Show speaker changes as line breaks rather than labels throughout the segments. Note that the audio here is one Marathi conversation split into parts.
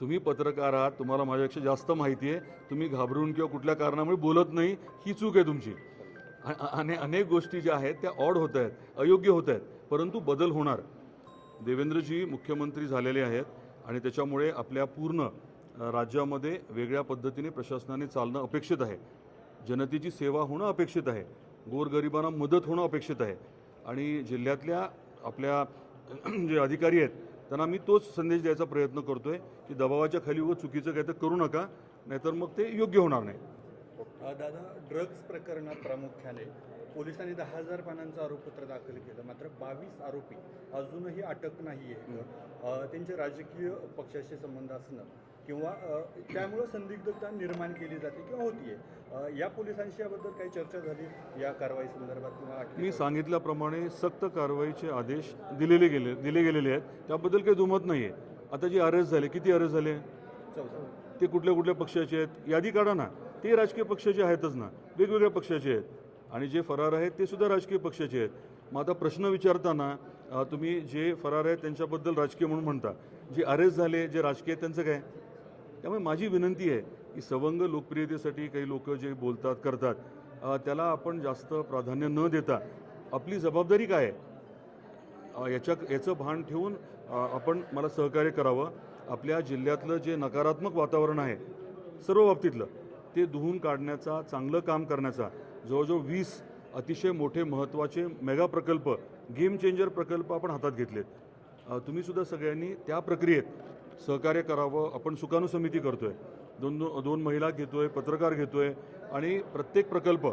तुम्ही पत्रकार आहात तुम्हाला माझ्यापेक्षा जास्त माहिती आहे. तुम्ही घाबरून किंवा कुठल्या कारणामुळे बोलत नाही ही चूक आहे तुमची. अने आणि अनेक गोष्टी ज्या आहेत त्या ऑड होत आहेत अयोग्य होत आहेत परंतु बदल होणार. देवेंद्रजी मुख्यमंत्री झालेले आहेत आणि त्याच्यामुळे आपल्या पूर्ण राज्यामध्ये वेगळ्या पद्धतीने प्रशासनाने चालणं अपेक्षित आहे. जनतेची सेवा होणं अपेक्षित आहे. गोरगरिबांना मदत होणं अपेक्षित आहे. आणि जिल्ह्यातल्या आपल्या जे अधिकारी आहेत त्यांना मी तोच संदेश द्यायचा प्रयत्न करतोय की दबावाच्या खाली व चुकीचं काही तर करू नका नाहीतर मग ते योग्य होणार नाही.
दादा ड्रग्ज प्रकरणात प्रामुख्याने पोलिसांनी दहा हजार पानांचं आरोपपत्र दाखल केलं मात्र बावीस आरोपी अजूनही अटक नाही आहे त्यांचे राजकीय पक्षाशी संबंध असणं किंवा त्यामुळं संदिग्धता निर्माण केली जाते किंवा होतीये. या पोलिसांशी याबद्दल काही चर्चा झाली या कारवाई संदर्भात किंवा?
मी सांगितल्याप्रमाणे सक्त कारवाईचे आदेश दिलेले गेले दिले गेलेले आहेत. त्याबद्दल काही दुमत नाही आहे आता जे अरेस्ट झाले किती अरेस्ट झाले? ते कुठल्या कुठल्या पक्षाचे आहेत? यादी काढा ना. ते राजकीय पक्षाचे आहेतच ना. वेगवेगळ्या पक्षाचे आहेत. आणि जे फरार आहेत ते सुद्धा राजकीय पक्षाचे आहेत. मग आता प्रश्न विचारताना तुम्ही जे फरार आहेत त्यांच्याबद्दल राजकीय म्हणून म्हणता. जे अरेस्ट झाले जे राजकीय त्यांचं काय? त्यामुळे माझी विनंती आहे की सवंग लोकप्रियतेसाठी काही लोक जे बोलतात करतात त्याला आपण जास्त प्राधान्य न देता आपली जबाबदारी काय आहे? याच्या याचं भान ठेवून आपण मला सहकार्य करावं. आपल्या जिल्ह्यातलं जे नकारात्मक वातावरण आहे सर्व बाबतीतलं ते धुवून काढण्याचा चांगलं काम करण्याचा जवळजवळ वीस अतिशय मोठे महत्त्वाचे मेगा प्रकल्प गेम चेंजर प्रकल्प आपण हातात घेतलेत. तुम्हीसुद्धा सगळ्यांनी त्या प्रक्रियेत सहकार्य करावं आपण सुकाणू समिती करतोय. दोन दोन दोन महिला घेतोय पत्रकार घेतोय आणि प्रत्येक प्रकल्प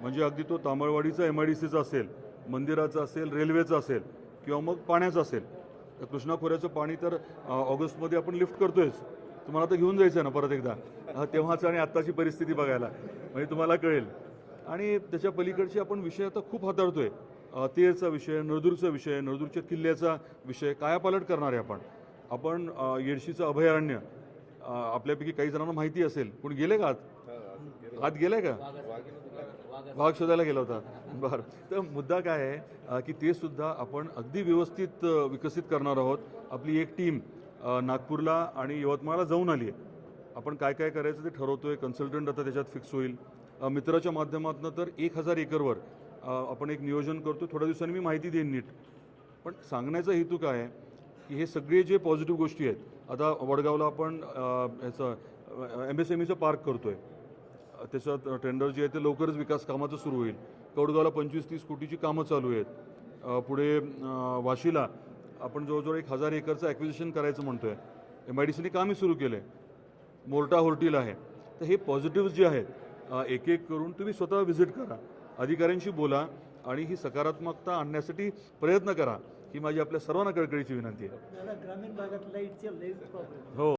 म्हणजे अगदी तो तामळवाडीचा एम आय डी सीचा असेल मंदिराचा असेल रेल्वेचा असेल किंवा मग पाण्याचा असेल. तर कृष्णा खोऱ्याचं पाणी तर ऑगस्टमध्ये आपण लिफ्ट करतोयच. तुम्हाला आता घेऊन जायचं आहे ना परत एकदा. तेव्हाच आणि आत्ताची परिस्थिती बघायला. म्हणजे तुम्हाला कळेल. आणि त्याच्या पलीकडचे आपण विषय आता खूप हाताळतोय. तेरचा विषय नळदूरचा विषय नळदूरच्या किल्ल्याचा विषय कायापालट करणार आहे आपण. आपण येडशीचं अभयारण्य आपल्यापैकी काही जणांना माहिती असेल. कोण गेले का आत? आत गेले का? वाघ शोधायला गेला होता. बरं. तर मुद्दा काय आहे की ते सुद्धा आपण अगदी व्यवस्थित विकसित करणार आहोत. आपली एक टीम नागपूरला आणि यवतमाळला जाऊन आली आहे. आपण काय काय करायचं ते ठरवतोय. कन्सल्टंट आता त्याच्यात फिक्स होईल. मित्राच्या माध्यमातून तर एक हजार एकरवर आपण एक नियोजन करतो थोड्या दिवसांनी मी माहिती देईन नीट. पण सांगण्याचा हेतू काय आहे की हे सगळे जे पॉझिटिव्ह गोष्टी आहेत आता वडगावला आपण ह्याचं एम एस एम ईचं पार्क करतोय. आहे त्याचं टेंडर जे आहे ते लवकरच विकास कामाचं सुरू होईल. कौडगावला पंचवीस तीस कोटीची कामं चालू आहेत. पुढे वाशीला आपण जवळजवळ एक हजार एकरचं ॲक्विजिशन करायचं म्हणतोय. एम आय डी सीने कामही सुरू केलं आहे मोर्टा होर्टील आहे. तर हे पॉझिटिव्ह जे आहेत एक एक करून तुम्ही स्वतः व्हिजिट करा. अधिकाऱ्यांशी बोला. आणि ही सकारात्मकता आणण्यासाठी प्रयत्न करा. ही माझी आपल्या सर्वांना कळकळीची विनंती आहे. हो.